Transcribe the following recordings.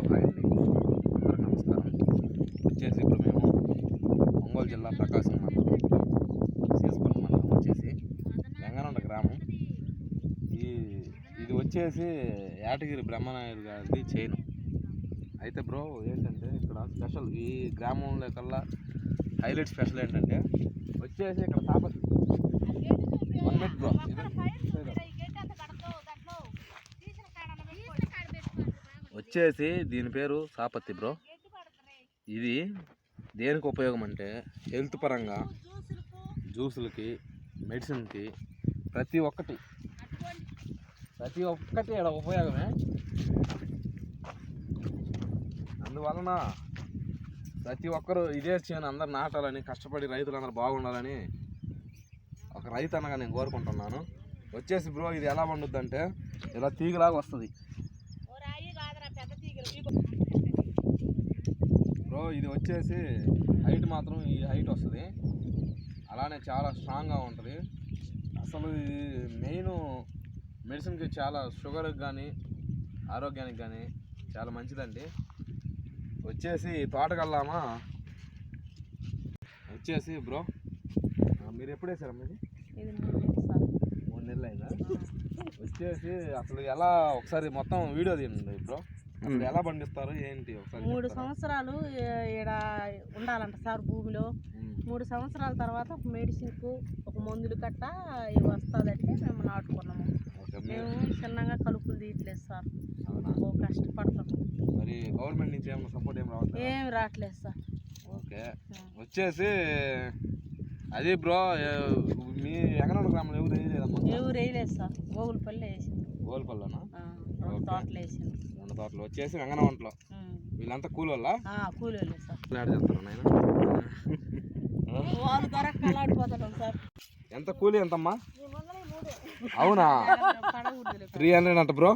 Hello hi అండి నమస్కారం. వచ్చేసి ఇప్పుడు మేము ఒంగోలు జిల్లా ప్రకాశం మండలం సీసపురం మండలం వచ్చేసి వెంగనండ గ్రామం. ఈ ఇది వచ్చేసి యాటగిరి బ్రహ్మనాయుడు గారిది చైన్. అయితే బ్రో ఏంటంటే ఇక్కడ స్పెషల్ ఈ గ్రామంలో కల్లా హైలైట్ స్పెషల్ ఏంటంటే వచ్చేసి ఇక్కడ తాపతి వన్ మినిట్ బ్రో వచ్చేసి దీని పేరు సాపత్తి బ్రో. ఇది దేనికి ఉపయోగం అంటే హెల్త్ పరంగా జ్యూసులకి మెడిసిన్కి ప్రతి ఒక్కటి ప్రతి ఒక్కటి ఇక్కడ ఉపయోగమే. అందువలన ప్రతి ఒక్కరూ ఇదే చేయని అందరు నాటాలని కష్టపడి రైతులందరూ బాగుండాలని ఒక రైతు అనగా నేను కోరుకుంటున్నాను. వచ్చేసి బ్రో ఇది ఎలా పండుద్ది అంటే ఇలా తీగలాగా వస్తుంది. బ్రో ఇది వచ్చేసి హైట్ మాత్రం ఈ హైట్ వస్తుంది. అలానే చాలా స్ట్రాంగ్గా ఉంటుంది. అసలు ఇది మెయిన్ మెడిసిన్కి చాలా షుగర్కి కానీ ఆరోగ్యానికి కానీ చాలా మంచిదండి. వచ్చేసి తోటకెళ్దామా? వచ్చేసి బ్రో మీరు ఎప్పుడు వేసారా సార్. మూడు నెలలు అయిందా? వచ్చేసి అసలు ఎలా ఒకసారి మొత్తం వీడియో తీయండి బ్రో అసలు ఎలా పండిస్తారు? ఏంటి ఒకసారి మూడు? సంవత్సరాలు ఇక్కడ ఉండాలంట సార్ భూమిలో. మూడు సంవత్సరాల తర్వాత ఒక మెడిసిన్కు ఒక మందులు కట్ట ఇవి వస్తుందంటే మేము నాటుకున్నాము. మేము చిన్నగా కలుపులు తీయట్లేదు సార్? ఓ కష్టపడతాము. మరి గవర్నమెంట్ నుంచి ఏమైనా సపోర్ట్ ఏం రావట్లేదు? ఏమి రావట్లేదు సార్. ఓకే. వచ్చేసి అది బ్రో మీ ఎంగనోడ గ్రామంలో ఎవరు వేయలేదమ్మా ఎవరు వేయలేదు సార్. గోగులపల్లి వేసింది. గోల్పల్లనా రెండు. తోటలు వేసింది రెండు తోటలు. వచ్చేసి వెంగనవంటలో వీళ్ళంతా కూలి వల్ల సార్. యాడ్ చేస్తారు నాయన? వాళ్ళు ద్వారా కలాడిపోతున్నాం సార్. ఎంత కూలి ఎంతమ్మా? అవునా? త్రీ హండ్రెడ్ అంట బ్రో?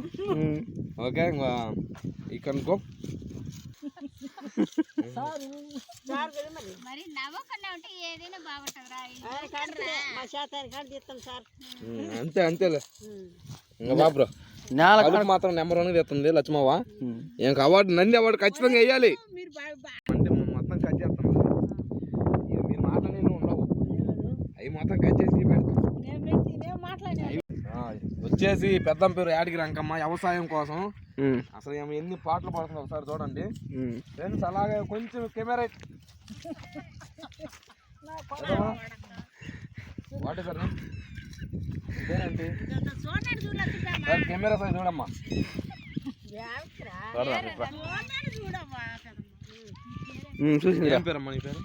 ఓకే ఇంకా ఇక్కడ అనుకో మరి. నవ్వకుండా ఉంటే ఏదైనా బాగుంటుందిరా మా శాతానికి కాడ తీస్తాం సార్. ఉమ్, అంతే అంతేలే. ఇంకా బా బ్రో. కలుపు మాత్రం నెంబర్ వన్ తెస్తుంది లక్ష్మవ్వ ఇంకా అవార్డు నంది అవార్డు ఖచ్చితంగా వేయాలి అంటే మొత్తం కట్ చేస్తాం. మీరు ఉండవు. అవి మొత్తం కట్ చేసి పెడతాం. నేను పెట్టి నేను మాట్లాడినా. ఆ, వచ్చేసి పెద్దం పేరు యాడికి రంకమ్మ వ్యవసాయం కోసం. అసలు ఏమి ఎన్ని పాటలు పడుతుంది ఒకసారి చూడండి. ఫ్రెండ్స్ అలాగే కొంచెం కెమెరా వాట్ సార్ ఇదేనండి చూడండి చూడలేదు సార్ కెమెరా సైజ్ చూడమ్మా. చూడమ్మా. ఏం పేరమ్మా నీ పేరు?